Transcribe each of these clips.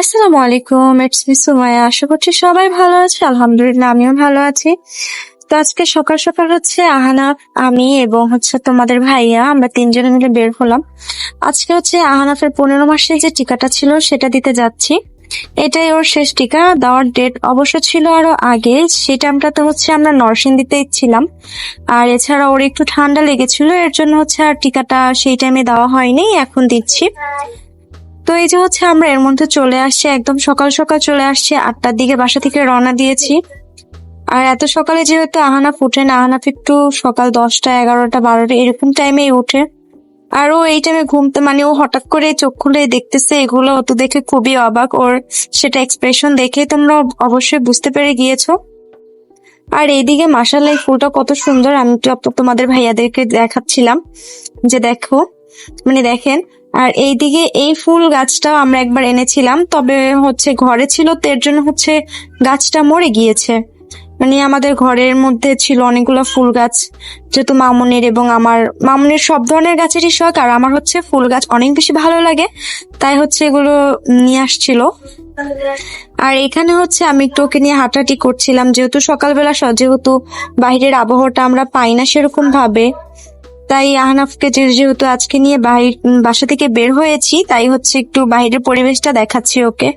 আসসালামু আলাইকুম it's me Sumaiya. আশা করছি সবাই ভালো আছে, আলহামদুলিল্লাহ, আমিও ভালো আছি। তো আজকে সকাল সকাল হচ্ছে আহানাফ, আমি এবং হচ্ছে তোমাদের ভাইয়া, আমরা তিনজনে মিলে বের হলাম। আজকে হচ্ছে আহানাফের পনেরো মাসে যে টিকাটা ছিল, সেটা দিতে যাচ্ছি। এটাই ওর শেষ টিকা, দেওয়ার ডেট অবশ্য ছিল আরও আগে, সেই টাইমটাতে হচ্ছে আমরা নরসিংদীতে ছিলাম। আর এছাড়া ওর একটু ঠান্ডা লেগেছিল, এর জন্য হচ্ছে আর টিকাটা সেই টাইমে দেওয়া হয়নি, এখন দিচ্ছি। তো এই যে হচ্ছে আমরা এর মধ্যে চলে আসছি, একদম সকাল সকাল চলে আসছি, আটটার দিকে বাসা থেকে রওনা দিয়েছি। আর এত সকালে যেহেতু আহানা উঠে না, আহানাফ একটু সকাল দশটা, এগারোটা, বারোটা, এরকম টাইমেই উঠে। আর ও এই টাইমে ঘুমতে মানে ও হঠাৎ করে চোখ খুলে দেখতেছে, এগুলো অত দেখে খুবই অবাক। ওর সেটা এক্সপ্রেশন দেখে তোমরা অবশ্যই বুঝতে পেরে গিয়েছো। আর এইদিকে মাসাল্লাহ এই ফুলটা কত সুন্দর, আমি তোমাদের ভাইয়াদেরকে দেখাচ্ছিলাম। যে দেখো মানে দেখেন, আর এইদিকে এই ফুল গাছটাও আমরা একবার এনেছিলাম, তবে হচ্ছে ঘরে ছিল, তো এর জন্য হচ্ছে গাছটা মরে গিয়েছে। মানে আমাদের ঘরের মধ্যে ছিল অনেকগুলো ফুল গাছ, যেহেতু মামুনের এবং আমার, মামুনের সব ধরনের গাছেরই শখ, আর আমার হচ্ছে ফুল গাছ অনেক বেশি ভালো লাগে, তাই হচ্ছে এগুলো নিয়ে আসছিল। আর এখানে হচ্ছে আমি একটু ওকে নিয়ে হাঁটাহাঁটি করছিলাম, যেহেতু সকালবেলা, যেহেতু বাইরের আবহাওয়াটা আমরা পাই না সেরকম ভাবে। তাই আহনাফকে যেহেতু আজকে নিয়ে বাহির বাসা থেকে বের হয়েছি, তাই হচ্ছে একটু বাইরের পরিবেশটা দেখাচ্ছি ওকে।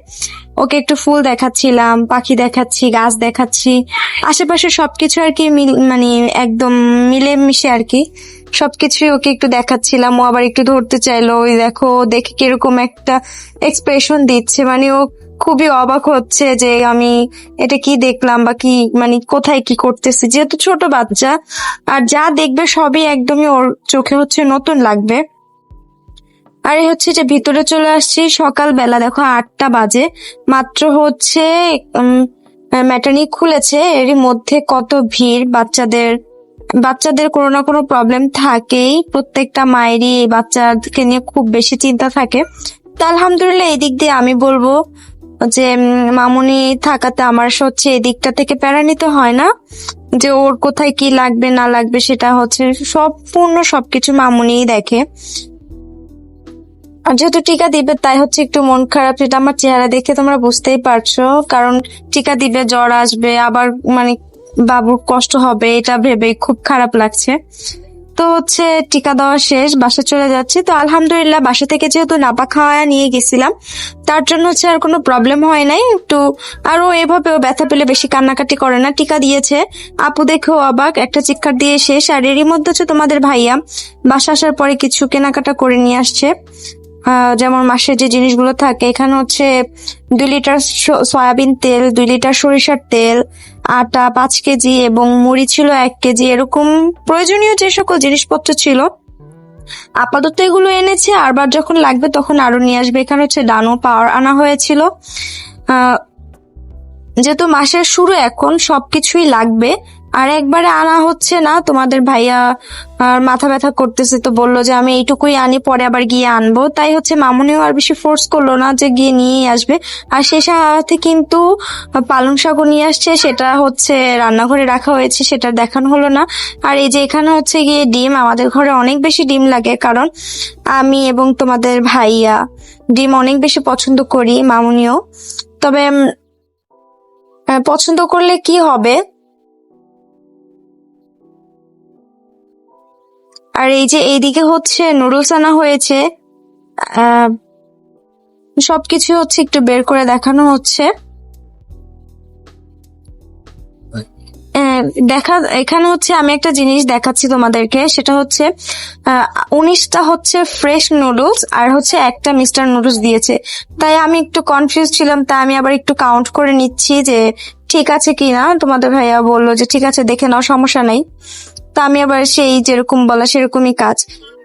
ওকে একটু ফুল দেখাচ্ছিলাম, পাখি দেখাচ্ছি, গাছ দেখাচ্ছি। আশেপাশে সবকিছু আর কি মানে একদম মিলে মিশে আর কি। সবকিছুই ওকে একটু দেখাচ্ছিলাম, ও আবার একটু ধরতে চাইলো, ওই দেখো দেখে কীরকম একটা এক্সপ্রেশন দিচ্ছে। মানে ও খুবই অবাক হচ্ছে যে আমি এটা কি দেখলাম বা কি মানে কোথায় কি করতেছি। যেহেতু ছোট বাচ্চা, আর যা দেখবে সবই একদমই ওর চোখে হচ্ছে নতুন লাগবে। আর এই হচ্ছে যে ভিতরে চলে আসছি, সকালবেলা দেখো আটটা বাজে, মাত্র হচ্ছে ম্যাটারনি খুলেছে এরই মধ্যে কত ভিড়, বাচ্চাদের বাচ্চাদের কোনো না কোনো প্রবলেম থাকেই, প্রত্যেকটা মায়েরই বাচ্চাকে নিয়ে খুব বেশি চিন্তা থাকে। তো আলহামদুলিল্লাহ, এই দিক দিয়ে আমি বলব যে মামুনি থাকাতে আমার হচ্ছে এই দিকটা থেকে প্যারা নিতে হয় না। যে ওর কোথায় কি লাগবে, না লাগবে সেটা হচ্ছে সম্পূর্ণ সবকিছু মামুনিই দেখে। আর যেহেতু টিকা দিবে, তাই হচ্ছে একটু মন খারাপ, সেটা আমার চেহারা দেখে তোমরা বুঝতেই পারছ। কারণ টিকা দিবে, জ্বর আসবে, আবার মানে বাবুর কষ্ট হবে, এটা ভেবে খুব খারাপ লাগছে। তো হচ্ছে টিকা দেওয়া শেষ বাসা চলে যাচ্ছে। তো আলহামদুলিল্লাহ, বাসা থেকে যেহেতু নাপা খাওয়া নিয়ে গেছিলাম, তার জন্য হচ্ছে আর কোনো প্রবলেম হয় নাই। একটু আরও এভাবেও ব্যথা পেলে বেশি কান্নাকাটি করে না। টিকা দিয়েছে। আপু দেখেও অবাক, একটা চিৎকার দিয়ে শেষ। আর এরই মধ্যে হচ্ছে তোমাদের ভাইয়া বাসা আসার পরে কিছু কেনাকাটা করে নিয়ে আসছে। যেমন মাসে যে জিনিসগুলো থাকে, এখানে হচ্ছে দুই লিটার সয়াবিন তেল, দুই লিটার সরিষার তেল, আটা পাঁচ কেজি এবং মুড়ি ছিল এক কেজি। এরকম প্রয়োজনীয় যে সকল জিনিসপত্র ছিল, আপাতত এগুলো এনেছে। আরবার যখন লাগবে তখন আরও নিয়ে আসবে। এখানে হচ্ছে ডানো পাওয়ার আনা হয়েছিল। যেহেতু মাসের শুরু এখন সবকিছুই লাগবে আর একবারে আনা হচ্ছে না, তোমাদের ভাইয়া, আর মাথা ব্যথা করতেছে তো বলল যে আমি এইটুকুই আনি, পরে আবার গিয়ে আনব। তাই হচ্ছে মামুনিও আর বেশি ফোর্স করল না যে গিয়ে নিয়েই আসবে। আর সে সাথে কিন্তু পালং শাকও নিয়ে আসছে, সেটা হচ্ছে রান্নাঘরে রাখা হয়েছে, সেটা দেখানো হলো না। আর এই যে এখানে হচ্ছে গিয়ে ডিম, আমাদের ঘরে অনেক বেশি ডিম লাগে, কারণ আমি এবং তোমাদের ভাইয়া ডিম অনেক বেশি পছন্দ করি, মামুনিও। তবে পছন্দ করলে কি হবে? আর এই যে এইদিকে হচ্ছে নুডলস আনা হয়েছে সবকিছু হচ্ছে একটু বের করে দেখানো হচ্ছে। দেখা, এখানে হচ্ছে আমি একটা জিনিস দেখাচ্ছি তোমাদেরকে, সেটা হচ্ছে উনিশটা হচ্ছে ফ্রেশ নুডলস আর হচ্ছে একটা মিস্টার নুডলস দিয়েছে। তাই আমি একটু কনফিউজ ছিলাম, তাই আমি আবার একটু কাউন্ট করে নিচ্ছি যে ঠিক আছে কিনা। তোমাদের ভাইয়া বলল যে ঠিক আছে, দেখে নাও, সমস্যা নেই। তা আমি আবার সেই যেরকম বলা সেরকমই কাজ।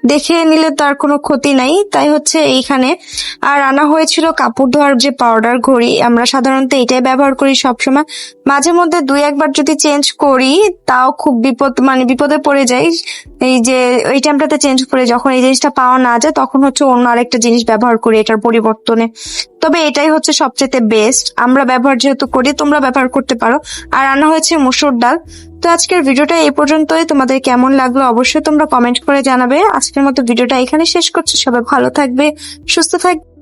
দেখে নিলে তার কোনো ক্ষতি নাই, তাই হচ্ছে এইখানে। আর আনা হয়েছিল কাপড় ধোয়ার যে পাউডার ঘড়ি, আমরা সাধারণত এটাই ব্যবহার করি সবসময়। মাঝে মধ্যে দুই একবার যদি চেঞ্জ করি, তাও খুব বিপদ মানে বিপদে পড়ে যাই। এই যে ওই টাইমটাতে চেঞ্জ করে যখন এই জিনিসটা পাওয়া না যায়, তখন হচ্ছে অন্য আরেকটা জিনিস ব্যবহার করি এটার পরিবর্তনে। তবে এটাই হচ্ছে সবচেয়ে বেস্ট আমরা ব্যবহার যেহেতু করি, তোমরা ব্যবহার করতে পারো। আর আনা হয়েছে মুসুর ডাল। তো আজকের ভিডিওটা এই পর্যন্তই। তোমাদের কেমন লাগল অবশ্যই তোমরা কমেন্ট করে জানাবে। আজকের মতো ভিডিওটা এখানে শেষ করছি। সবাই ভালো থাকবে, সুস্থ থাকবে।